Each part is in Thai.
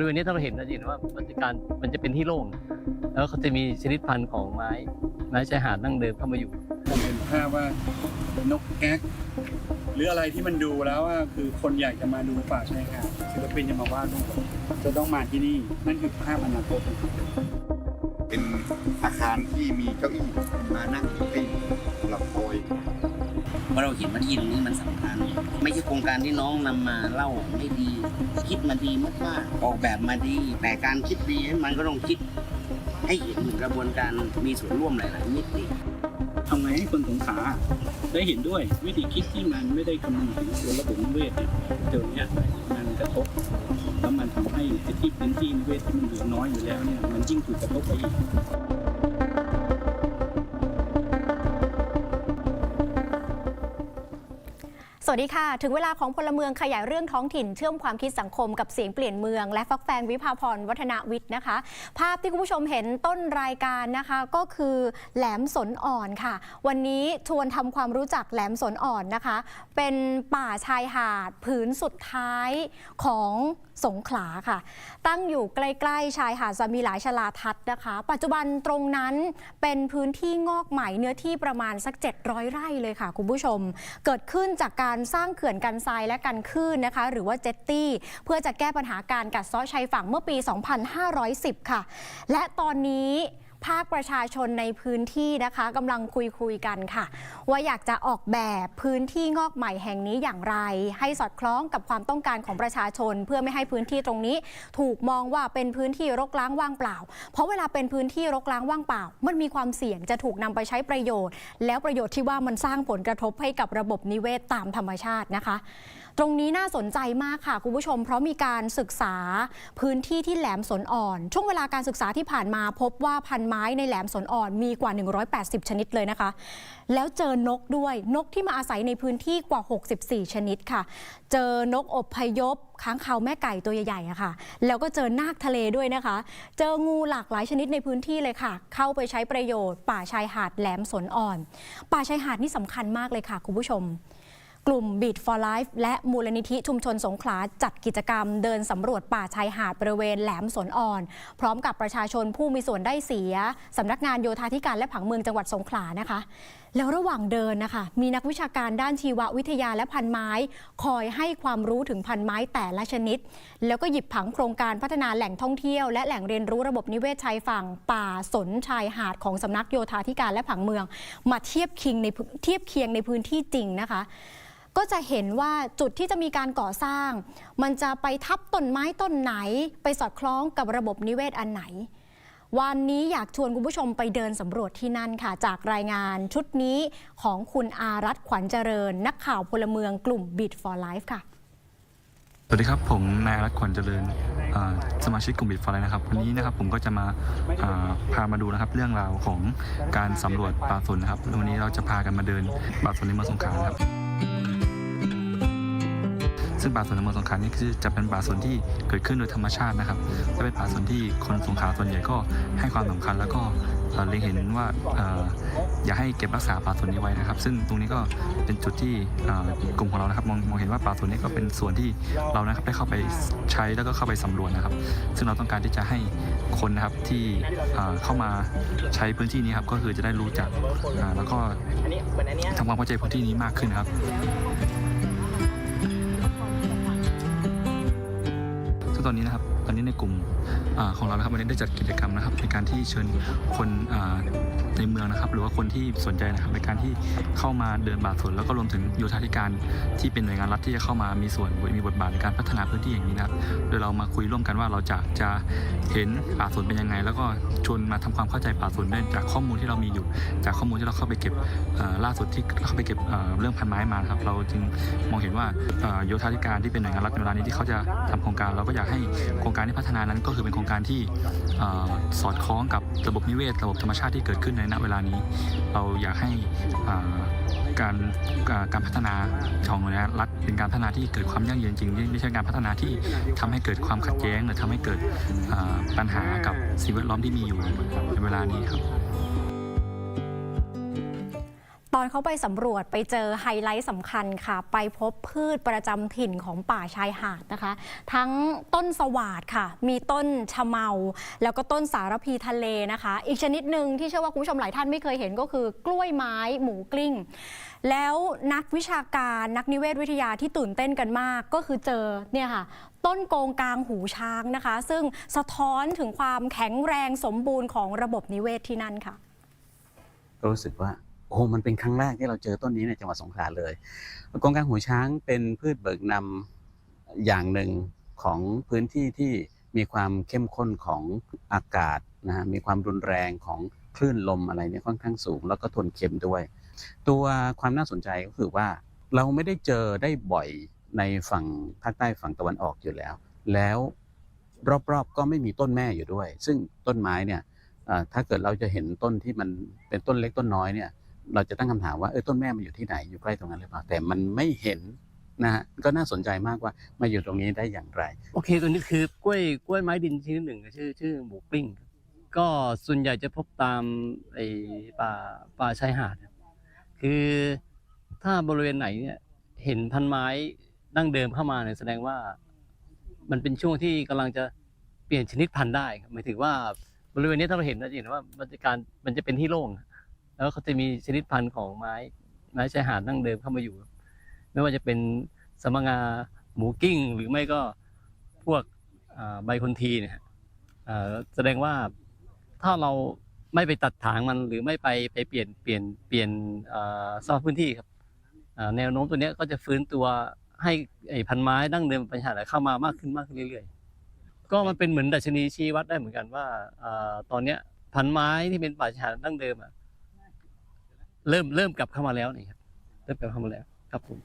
ริเวณนี้ถ้าเราเห็นนะจะเห็นว่ามันจะการมันจะเป็นที่โล่ง แล้วเขาจะมีชนิดพันธุ์ของไม้ไม้ชายหาดดั้งเดิมเข้ามาอยู่ผมเห็นภาพว่านกแก๊กหรืออะไรที่มันดูแล้วว่าคือคนอยากจะมาดูป่าชายหาดศิลปินจะมาวาดรูปจะต้องมาที่นี่นั่นคือภาพอนาคตเป็นอาคารที่มีเก้าอี้มานั่งให้หลับคอย เพราเราเห็นว่าที่ตรงนี้มันสำคัญ ไม่ใช่โครงการที่น้องนำมาเล่าไม่ดี คิดมาดีมากๆออกแบบมาดี แต่การคิดดีมันก็ต้องคิด ให้เห็นถึงกระบวนการมีส่วนร่วมหลายๆมิติทำไงให้คนสงขลาได้เห็นด้วยวิธีคิดที่มันไม่ได้คำนึงถึงตัวระบบนิเวศเนี่ยเดี๋ยวนี้มันกระทบแล้วมันทำให้ไอ้ที่พื้นที่นิเวศที่มันเหลือน้อยอยู่แล้วเนี่ยมันยิ่งถูกกระทบไปอีก สวัสดีค่ะ ถึงเวลาของพลเมืองขยายเรื่องท้องถิ่นเชื่อมความคิดสังคมกับเสียงเปลี่ยนเมือง และฟักแฟงวิภาพรวัฒนวิทย์นะคะ ภาพที่คุณผู้ชมเห็นต้นรายการนะคะ ก็คือแหลมสนอ่อนค่ะ วันนี้ชวนทำความรู้จักแหลมสนอ่อนนะคะ เป็นป่าชายหาดผืนสุดท้ายของสงขลาค่ะ ตั้งอยู่ใกล้ๆชายหาดสมีหลายชลาทัศน์นะคะ ปัจจุบันตรงนั้นเป็นพื้นที่งอกใหม่เนื้อที่ประมาณสัก 700 ไร่เลยค่ะ คุณผู้ชม เกิดขึ้นจากการสร้างเขื่อนกันทรายและกันคลื่นนะคะ หรือว่าเจตตี้ เพื่อจะแก้ปัญหาการกัดเซาะชายฝั่งเมื่อปี 2510 ค่ะ และตอนนี้ ภาคประชาชนในพื้นที่นะคะกำลังคุยคุยกันค่ะ ว่าอยากจะออกแบบพื้นที่งอกใหม่แห่งนี้อย่างไร ให้สอดคล้องกับความต้องการของประชาชน เพื่อไม่ให้พื้นที่ตรงนี้ ถูกมองว่าเป็นพื้นที่รกร้างว่างเปล่า เพราะเวลาเป็นพื้นที่รกร้างว่างเปล่า มันมีความเสี่ยงจะถูกนำไปใช้ประโยชน์ แล้วประโยชน์ที่ว่ามันสร้างผลกระทบให้กับระบบนิเวศตามธรรมชาตินะคะ ตรงนี้น่าสนใจมากค่ะคุณผู้ชม เพราะมีการศึกษาพื้นที่ที่แหลมสนอ่อน ช่วงเวลาการศึกษาที่ผ่านมาพบว่าพันไม้ในแหลมสนอ่อนมีกว่า 180 ชนิดเลยนะคะ แล้วเจอนกด้วยนกที่มาอาศัยในพื้นที่กว่า 64 ชนิดค่ะ เจอนกอบพยพค้างคาวแม่ไก่ตัวใหญ่ๆอะค่ะ แล้วก็เจอนาคทะเลด้วยนะคะ เจองูหลากหลายชนิดในพื้นที่เลยค่ะ เข้าไปใช้ประโยชน์ ป่าชายหาดแหลมสนอ่อน ป่าชายหาดนี่สำคัญมากเลยค่ะคุณผู้ชม กลุ่ม Beat for Life และมูลนิธิชุมชนสงขลาจัดกิจกรรม เดินสำรวจป่าชายหาดบริเวณแหลมสนอ่อน พร้อมกับประชาชนผู้มีส่วนได้เสียสำนักงานโยธาธิการและผังเมืองจังหวัดสงขลานะคะ แล้วระหว่างเดินนะคะ มีนักวิชาการด้านชีววิทยาและพันไม้ คอยให้ความรู้ถึงพันไม้แต่ละชนิด แล้วก็หยิบผังโครงการพัฒนาแหล่งท่องเที่ยวและแหล่งเรียนรู้ระบบนิเวศชายฝั่งป่าสนชายหาดของสำนักโยธาธิการและผังเมือง มาเทียบเคียงในพื้นเทียบเคียงในพื้นที่จริงนะคะ ก็จะเห็นว่าจุดที่จะมีการก่อสร้าง มันจะไปทับต้นไม้ต้นไหน ไปสอดคล้องกับระบบนิเวศอันไหน วันนี้อยากชวนคุณผู้ชมไปเดินสำรวจที่นั่นค่ะ จากรายงานชุดนี้ของคุณอารัตน์ขวัญเจริญ นักข่าวพลเมืองกลุ่ม Beat for Life ค่ะ สวัสดีครับ ผมนายรักขวัญเจริญอ่าสมาชิกกลุ่มบิดฟอร์ไลนะครับวันนี้นะครับผมก็จะมาอ่าพามาดูนะครับเรื่องราวของการสำรวจป่าสนนะครับวันนี้เราจะพากันมาเดินป่าสนในเมืองสงขลานะครับ ซึ่งป่าสนในเมืองสงขลานี่คือจะเป็นป่าสนที่เกิดขึ้นโดยธรรมชาตินะครับจะเป็นป่าสนที่คนสงขลาส่วนใหญ่ก็ให้ความสำคัญแล้วก็เล็งเห็นว่าอออยากให้เก็บรักษาป่าสนนี้ไว้นะครับ ซึ่งตรงนี้ก็เป็นจุดที่กลุ่มของเรานะครับมองมองเห็นว่าป่าสนนี้ก็เป็นส่วนที่เรานะครับได้เข้าไปใช้แล้วก็เข้าไปสำรวจนะครับ ซึ่งเราต้องการที่จะให้คนนะครับที่เข้ามาใช้พื้นที่นี้ครับก็คือจะได้รู้จักแล้วก็ทำความเข้าใจพื้นที่นี้มากขึ้นครับ อนนี้นะครับ อนนี้ในกลุ่มอของเรานะครับวันนี้ได้จัดกิจกรรมนะครับในการที่เชิญคนในเมืองนะครับ หรือว่าคนที่สนใจนะครับในการที่เข้ามาเดินบาดสนแล้วก็รวมถึงโยธาธิการที่เป็นหน่วยงานรัฐที่จะเข้ามามีส่วนมีบทบาทในการพัฒนาพื้นที่อย่างนี้นะครับโดยเรามาคุยร่วมกันว่าเราจะจะเห็นป่าสวนเป็นยังไง แล้วก็ชวนมาทำความเข้าใจป่าสวนได้จากข้อมูลที่เรามีอยู่ จากข้อมูลที่เราเข้าไปเก็บล่าสุดที่เข้าไปเก็บเรื่องพันไม้มานะครับเราจึงมองเห็นว่าโยธาธิการที่เป็นหน่วยงานรัฐในเวลานี้ที่เขาจะทำโครงการเราก็อยากให้โครงการการที่พัฒนานั้นก็คือเป็นโครงการที่สอดคล้องกับระบบนิเวศ ระบบธรรมชาติที่เกิดขึ้นในณเวลานี้ เราอยากให้การการพัฒนาของหน่วยงานรัฐเป็นการพัฒนาที่เกิดความยั่งยืนจริงไม่ใช่การพัฒนาที่ทำให้เกิดความขัดแย้ง หรือทำให้เกิดปัญหากับสิ่งแวดล้อมที่มีอยู่ในเวลานี้ครับ อนเขาไปสำรวจไปเจอไฮไลท์สำคัญค่ะ ไปพบพืชประจำถิ่นของป่าชายหาดนะคะ ทั้งต้นสวาดค่ะ มีต้นชะเมา แล้วก็ต้นสารพีทะเลนะคะ อีกชนิดหนึ่งที่เชื่อว่าคุณผู้ชมหลายท่านไม่เคยเห็นก็คือกล้วยไม้หมูกลิ้ง แล้วนักวิชาการนักนิเวศวิทยาที่ตื่นเต้นกันมากก็คือเจอเนี่ยค่ะต้นโกงกลางหูช้างนะคะ ซึ่งสะท้อนถึงความแข็งแรงสมบูรณ์ของระบบนิเวศที่นั่นค่ะ รู้สึกว่า โอ้มันเป็นครั้งแรกที่เราเจอต้นนี้ในจังหวัดสงขลาเลยกองกางหูช้างเป็นพืชเบิกนำอย่างหนึ่งของพื้นที่ที่มีความเข้มข้นของอากาศนะฮะมีความรุนแรงของคลื่นลมอะไรเนี่ยค่อนข้างสูง แล้วก็ทนเค็มด้วย ตัวความน่าสนใจก็คือว่าเราไม่ได้เจอได้บ่อยในฝั่งภาคใต้ฝั่งตะวันออกอยู่แล้ว แล้วรอบๆก็ไม่มีต้นแม่อยู่ด้วย ซึ่งต้นไม้เนี่ยถ้าเกิดเราจะเห็นต้นที่มันเป็นต้นเล็กต้นน้อยเนี่ย เราจะตั้งคำถามว่าเออต้นแม่มันอยู่ที่ไหนอยู่ใกล้ตรงนั้นหรือเปล่าแต่มันไม่เห็นนะฮะก็น่าสนใจมากว่ามาอยู่ตรงนี้ได้อย่างไร โอเคตัวนี้คือกล้วยกล้วยไม้ดินชนิดหนึ่งชื่อชื่อหมูกลิ้งก็ส่วนใหญ่จะพบตามไอ้ป่าป่าชายหาด คือถ้าบริเวณไหนเนี่ยเห็นพันไม้ดั้งเดิมเข้ามาเนี่ยแสดงว่า มันเป็นช่วงที่กำลังจะเปลี่ยนชนิดพันธุ์ได้หมายถึงว่าบริเวณนี้ถ้าเราเห็นเราจะเห็นว่ามันจะการมันจะเป็นที่โล่ง แล้วเขาจะมีชนิดพันธุ์ของไม้ไม้ชายหาดดั้งเดิมเข้ามาอยู่ ไม่ว่าจะเป็นสมงาหมูกิ้ง หรือไม่ก็พวกใบคนทีเนี่ยแสดงว่าถ้าเราไม่ไปตัดถางมันหรือไม่ไปไปเปลี่ยนเปลี่ยนเปลี่ยนอ่าสภาพพื้นที่ครับแนวโน้มตัวนี้ก็จะฟื้นตัวให้ไอ้พันไม้ดั้งเดิมปัญหาเข้ามามากขึ้นมากขึ้นเรื่อยๆ ก็มันเป็นเหมือนดัชนีชี้วัดได้เหมือนกันว่าตอนเนี้ยพันไม้ที่เป็นป่าชายหาดดั้งเดิมอะ เริ่มเริ่มกลับเข้ามาแล้วนี่ครับเริ่มกลับเข้ามาแล้วครับผม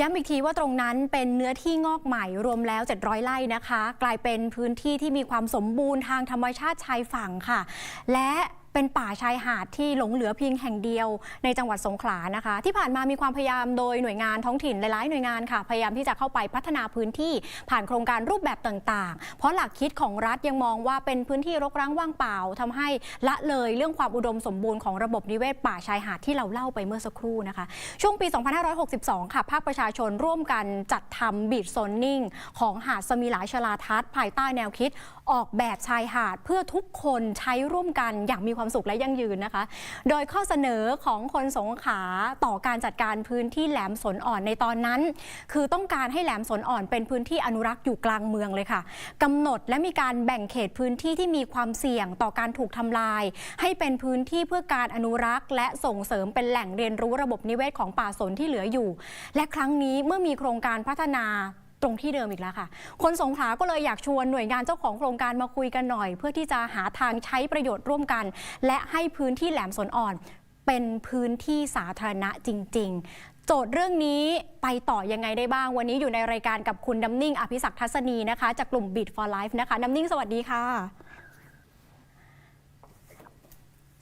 ย้ำอีกทีว่าตรงนั้นเป็นเนื้อที่งอกใหม่รวมแล้ว 700 ไร่นะคะ กลายเป็นพื้นที่ที่มีความสมบูรณ์ทางธรรมชาติชายฝั่งค่ะ และ เป็นป่าชายหาดที่หลงเหลือเพียงแห่งเดียวในจังหวัดสงขลานะคะ ที่ผ่านมามีความพยายามโดยหน่วยงานท้องถิ่นหลายๆหน่วยงานค่ะ พยายามที่จะเข้าไปพัฒนาพื้นที่ผ่านโครงการรูปแบบต่าง ๆ เพราะหลักคิดของรัฐยังมองว่าเป็นพื้นที่รกร้างว่างเปล่าทำให้ละเลยเรื่องความอุดมสมบูรณ์ของระบบนิเวศป่าชายหาดที่เราเล่าไปเมื่อสักครู่นะคะ ช่วงปี 2562 ค่ะ ภาคประชาชนร่วมกันจัดทำบีดโซนนิ่งของหาดสมิลาชลาทัศภายใต้แนวคิดออกแบบชายหาดเพื่อทุกคนใช้ร่วมกันอย่างมีความสุขและยั่งยืนนะคะ โดยข้อเสนอของคนสงขาต่อการจัดการพื้นที่แหลมสนอ่อนในตอนนั้น คือต้องการให้แหลมสนอ่อนเป็นพื้นที่อนุรักษ์อยู่กลางเมืองเลยค่ะกำหนดและมีการแบ่งเขตพื้นที่ที่มีความเสี่ยงต่อการถูกทำลาย ให้เป็นพื้นที่เพื่อการอนุรักษ์ และส่งเสริมเป็นแหล่งเรียนรู้ระบบนิเวศของป่าสนที่เหลืออยู่ และครั้งนี้เมื่อมีโครงการพัฒนา ตรงที่เดิมอีกแล้วค่ะ คนสงขลาก็เลยอยากชวนหน่วยงานเจ้าของโครงการมาคุยกันหน่อย เพื่อที่จะหาทางใช้ประโยชน์ร่วมกัน และให้พื้นที่แหลมสนอ่อน เป็นพื้นที่สาธารณะจริง ๆ โจทย์เรื่องนี้ไปต่อยังไงได้บ้าง วันนี้อยู่ในรายการกับคุณน้ำนิ่ง อภิศักดิ์ทัศนีนะคะ จากกลุ่ม Beat for Life นะคะ น้ำนิ่งสวัสดีค่ะ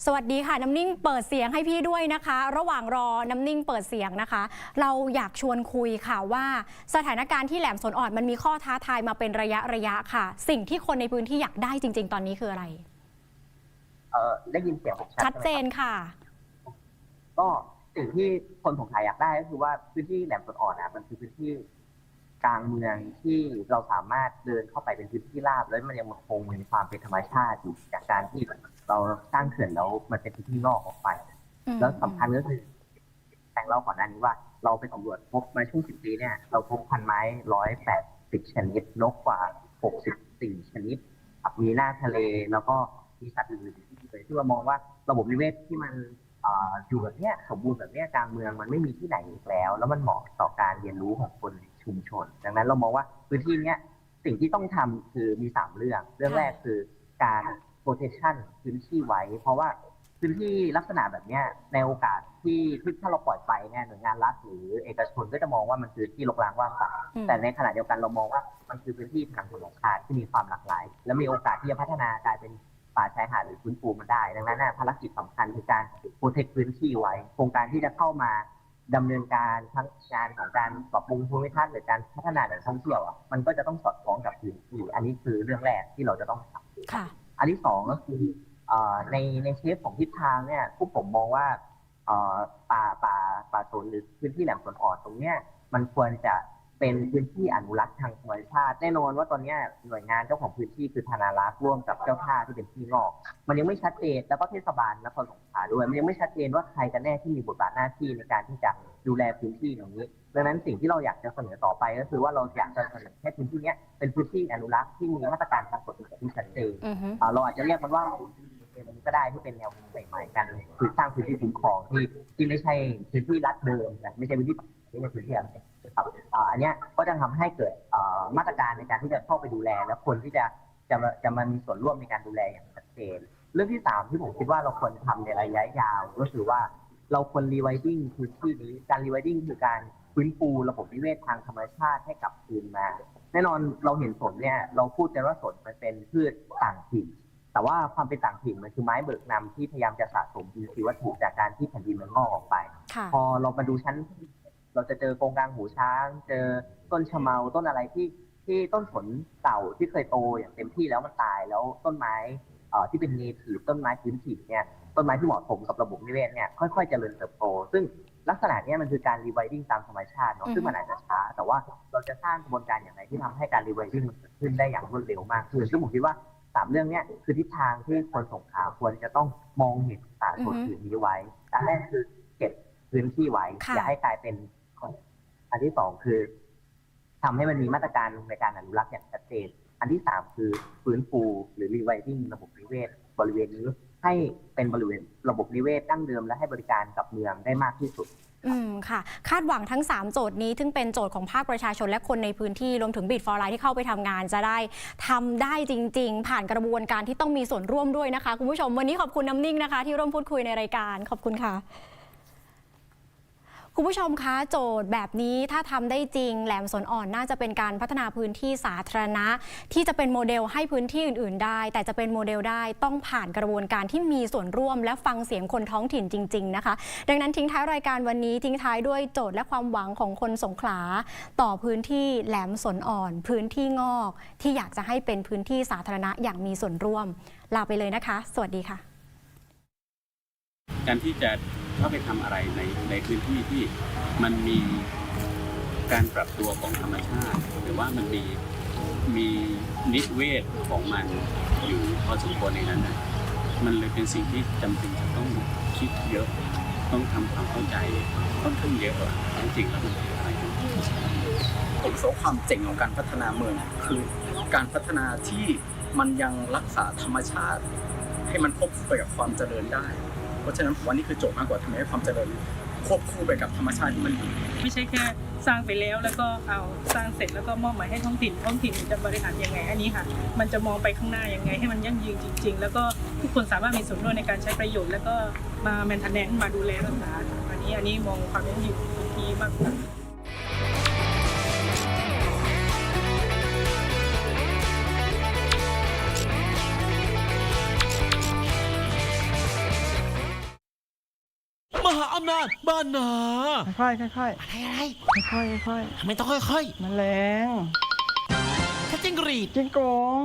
สวัสดีค่ะ น้ำนิ่งเปิดเสียงให้พี่ด้วยนะคะ ระหว่างรอน้ำนิ่งเปิดเสียงนะคะ เราอยากชวนคุยค่ะว่าสถานการณ์ที่แหลมสนอ่อนมันมีข้อท้าทายมาเป็นระยะระยะค่ะ สิ่งที่คนในพื้นที่อยากได้จริง ๆ ตอนนี้คืออะไร เออได้ยินเสียงผมชัดชัดเจใช่ไหมนค่ะครับก็สิ่งที่คนสงขลาอยากได้ก็คือว่าพื้นที่แหลมสนอ่อนอะมันคือพื้นที่กลางเมืองที่เราสามารถเดินเข้าไปเป็นพื้นที่ราบแล้วมันยังคงมีความเป็นธรรมชาติอยู่จากการที่ เราสร้างเขื่อนแล้วมันเป็นพื้นที่นอกออกไป แล้วสำคัญก็คือแต่งเล่าก่อนหน้านี้ว่า เราไปสำรวจพบมาช่วงสิบปีเนี่ย เราพบพันไม้ร้อยแปดสิบชนิดนกกว่าหกสิบสี่ชนิดครับมีหน้าทะเลแล้วก็มีสัตว์อื่นๆที่เลยที่ว่ามองว่าระบบนิเวศที่มันเอ่ออยู่แบบเนี้ยสมบูรณ์แบบเนี้ยกลางเมืองมันไม่มีที่ไหนอีกแล้ว แล้วมันเหมาะต่อการเรียนรู้ของคนชุมชน ดังนั้นเรามองว่าพื้นที่เนี้ยสิ่งที่ต้องทำคือมีสามเรื่อง เรื่องแรกคือการ protection พื้นที่ไว้ เพราะว่าพื้นที่ลักษณะแบบเนี้ยในโอกาสที่ที่ถ้าเราปล่อยไปเนี่ยหน่วยงานรัฐหรือเอกชนก็จะมองว่ามันคือที่รกร้างว่างเปล่าแต่ในขณะเดียวกันเรามองว่ามันคือพื้นที่ทางธรรมชาติที่มีความหลากหลาย และมีโอกาสที่จะพัฒนากลายเป็นป่าชายหาดหรือฟื้นฟูมันได้ ดังนั้นภารกิจสำคัญคือการโปรเทคพื้นที่ไว้ โครงการที่จะเข้ามาดำเนินการทั้งงานของการปรับปรุงภูมิทัศน์หรือการพัฒนาแหล่งท่องเที่ยวอะมันก็จะต้องสอดคล้องกับพื้นที่ อันนี้คือเรื่องแรกที่เราจะต้องทำค่ะ อันที่สองก็คือในในเชฟของทิศทางเนี่ยพวกผมมองว่าเอ่อป่าสนหรือพื้นที่แหลมสนอ่อนตรงเนี้ยมันควรจะเป็นพื้นที่อนุรักษ์ทางธรรมชาติแน่นอนว่าตอนเนี้ยหน่วยงานเจ้าของพื้นที่คือธนารักษ์ร่วมกับเจ้าท่าที่เป็นที่งอก มันยังไม่ชัดเจนแล้วก็เทศบาลนครสงขลาด้วย มันยังไม่ชัดเจนว่าใครกันแน่ที่มีบทบาทหน้าที่ในการที่จะ ดูแลพื้นที่ตรงนี้ดังนั้นสิ่งที่เราอยากจะเสนอต่อไปก็คือว่าเราอยากจะเสนอให้พื้นที่เนี้ยเป็นพื้นที่อนุรักษ์ที่มีมาตรการทางกฎหมายที่ชัดเจนอือฮึอ่าเราอาจจะเรียกมันว่ามันก็ได้ที่เป็นแนวคิดใหม่ๆกันคือสร้างพื้นที่คุ้มครองที่ที่ไม่ใช่พื้นที่รัฐเดิมนะไม่ใช่พื้นที่ไม่ใช่พื้นที่อะไรครับอ่าอันเนี้ยก็จะทำให้เกิดเอ่อมาตรการในการที่จะเข้าไปดูแล และคนที่จะจะมาจะมามีส่วนร่วมในการดูแลอย่างชัดเจน เรื่องที่สามที่ผมคิดว่าเราควรทำในระยะยาวก็คือว่า เราควรรีไวดิ้งพื้นที่นี้การรีไวดิ้งคือการฟื้นฟูระบบนิเวศทางธรรมชาติให้กลับคืนมา แน่นอนเราเห็นสนเนี่ยเราพูดกันว่าสนมันเป็นพืชต่างถิ่นแต่ว่าความเป็นต่างถิ่นมันคือไม้เบิกนำที่พยายามจะสะสมอินทรีย์วัตถุจากการที่แผ่นดินมันงอกออกไปค่ะพอเรามาดูชั้น เราจะเจอโกงกลางหูช้าง เจอต้นชะเมาต้นอะไรที่ที่ต้นสนเก่าที่เคยโตอย่างเต็มที่แล้วมันตายแล้วต้นไม้เอ่อที่เป็นเนทีฟต้นไม้พื้นถิ่นเนี่ย ต้นไม้ที่เหมาะสมกับระบบนิเวศเนี่ยค่อยๆเจริญเติบโต ซึ่งลักษณะเนี้ยมันคือการรีไวดิ้งตามธรรมชาติเนาะอือฮึซึ่งมันอาจจะช้า แต่ว่าเราจะสร้างกระบวนการอย่างไรที่ทำให้การรีไวดิ้งมันเกิดขึ้นได้อย่างรวดเร็วมากขึ้นซึ่งผมคิดว่าสามเรื่องเนี้ยคือทิศทางที่คนสงขลาควรจะต้องมองเห็นสารสนผืนนี้ไว้อันแรกคือเก็บพื้นที่ไว้ค่ะอย่าให้กลายเป็นอันที่สองคือทำให้มันมีมาตรการในการอนุรักษ์อย่างชัดเจน อันที่สามคือฟื้นฟูหรือรีไวดิ้งระบบนิเวศบริเวณนี้ ให้เป็นบริเวณระบบนิเวศดั้งเดิมและให้บริการกับเมืองได้มากที่สุด อืมค่ะ คาดหวังทั้ง 3 โจทย์นี้ซึ่งเป็นโจทย์ของภาคประชาชนและคนในพื้นที่รวมถึงบิดฟอร์ไลที่เข้าไปทำงานจะได้ทำได้จริง ๆ ผ่านกระบวนการที่ต้องมีส่วนร่วมด้วยนะคะ คุณผู้ชมวันนี้ขอบคุณน้ำนิ่งนะคะ ที่ร่วมพูดคุยในรายการขอบคุณค่ะ คุณผู้ชมคะโจทย์แบบนี้ถ้าทำได้จริง แหลมสนอ่อนน่าจะเป็นการพัฒนาพื้นที่สาธารณะ ที่จะเป็นโมเดลให้พื้นที่อื่น ๆ ได้ แต่จะเป็นโมเดลได้ต้องผ่านกระบวนการที่มีส่วนร่วม และฟังเสียงคนท้องถิ่นจริง ๆ นะคะ ดังนั้นทิ้งท้ายรายการวันนี้ทิ้งท้ายด้วยโจทย์และความหวังของคนสงขลา ต่อพื้นที่แหลมสนอ่อน พื้นที่งอก ที่อยากจะให้เป็นพื้นที่สาธารณะอย่างมีส่วนร่วมลาไปเลยนะคะ สวัสดีค่ะ การที่จะ เข้าไปทำอะไรในในพื้นที่ที่มันมีการปรับตัวของธรรมชาติ หรือว่ามันมีมีนิเวศของมันอยู่พอสมควรในนั้นนะมันเลยเป็นสิ่งที่จำเป็นจะต้องคิดเยอะ ต้องทำความเข้าใจค่อนข้างเยอะว่าจริงๆแล้วมันคืออะไรกันผมคิดว่าความเจ๋งของการพัฒนาเมืองคือการพัฒนาที่มันยังรักษาธรรมชาติ ให้มันควบคู่ไปกับความเจริญได้ เพราะฉะนั้นผมว่านี่คือโจทย์มากกว่าทำให้ความเจริญควบคู่ไปกับธรรมชาติที่มันดีไม่ใช่แค่สร้างไปแล้วแล้วก็เอาสร้างเสร็จแล้วก็มอบหมายให้ท้องถิ่นท้องถิ่นจะบริหารยังไง อันนี้ค่ะมันจะมองไปข้างหน้ายังไง ให้มันยั่งยืนจริง ๆ แล้วก็ทุกคนสามารถมีส่วนร่วมในการใช้ประโยชน์แล้วก็มาแมนเทนแนนมาดูแลรักษาอันนี้อันนี้มองความยั่งยืนที่มากกว่าำนาจบ้านนาค่อยๆค่อยอะไรอะไรๆค่อยๆค่อยทำไมต้องค่อยๆแมันแรงๆแค่จิ้งหรีดจิ้งโกง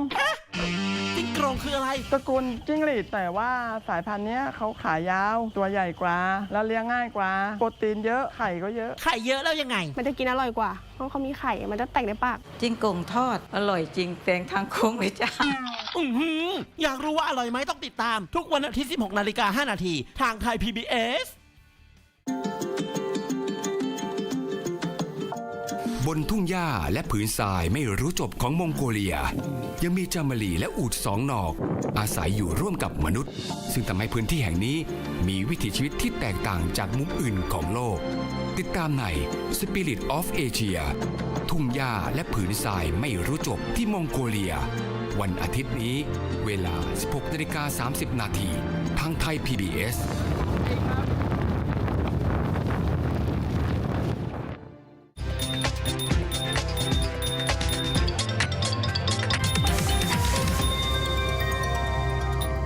จิ้งโกรงคืออะไร ตระกูลจิ้งหรีดแต่ว่าสายพันธุ์เนี้ยเขาขายาวตัวใหญ่กว่า แล้วเลี้ยงง่ายกว่า โปรตีนเยอะไข่ก็เยอะ ไข่เยอะแล้วยังไง มันจะกินอร่อยกว่า เพราะเขามีไข่ มันจะแตกในปาก จิ้งโกงทอด อร่อยจริงแตงทางโค้งเลยจ้า อือหืออยากรู้ว่าอร่อยไหมต้องติดตาม ทุกวันอาทิตย์ 16 นาฬิกา 5 นาที ทางไทย PBS บนทุ่งหญ้าและผืนทรายไม่รู้จบของมองโกเลีย ยังมีจามลีและอูดสองหนอก อาศัยอยู่ร่วมกับมนุษย์ ซึ่งทำให้พื้นที่แห่งนี้มีวิถีชีวิตที่แตกต่างจากมุมอื่นของโลก ติดตามใน Spirit of Asia ทุ่งหญ้าและผืนทรายไม่รู้จบที่มองโกเลีย วันอาทิตย์นี้ เวลา 16นาฬิกา30 นาทีทางไทย PBS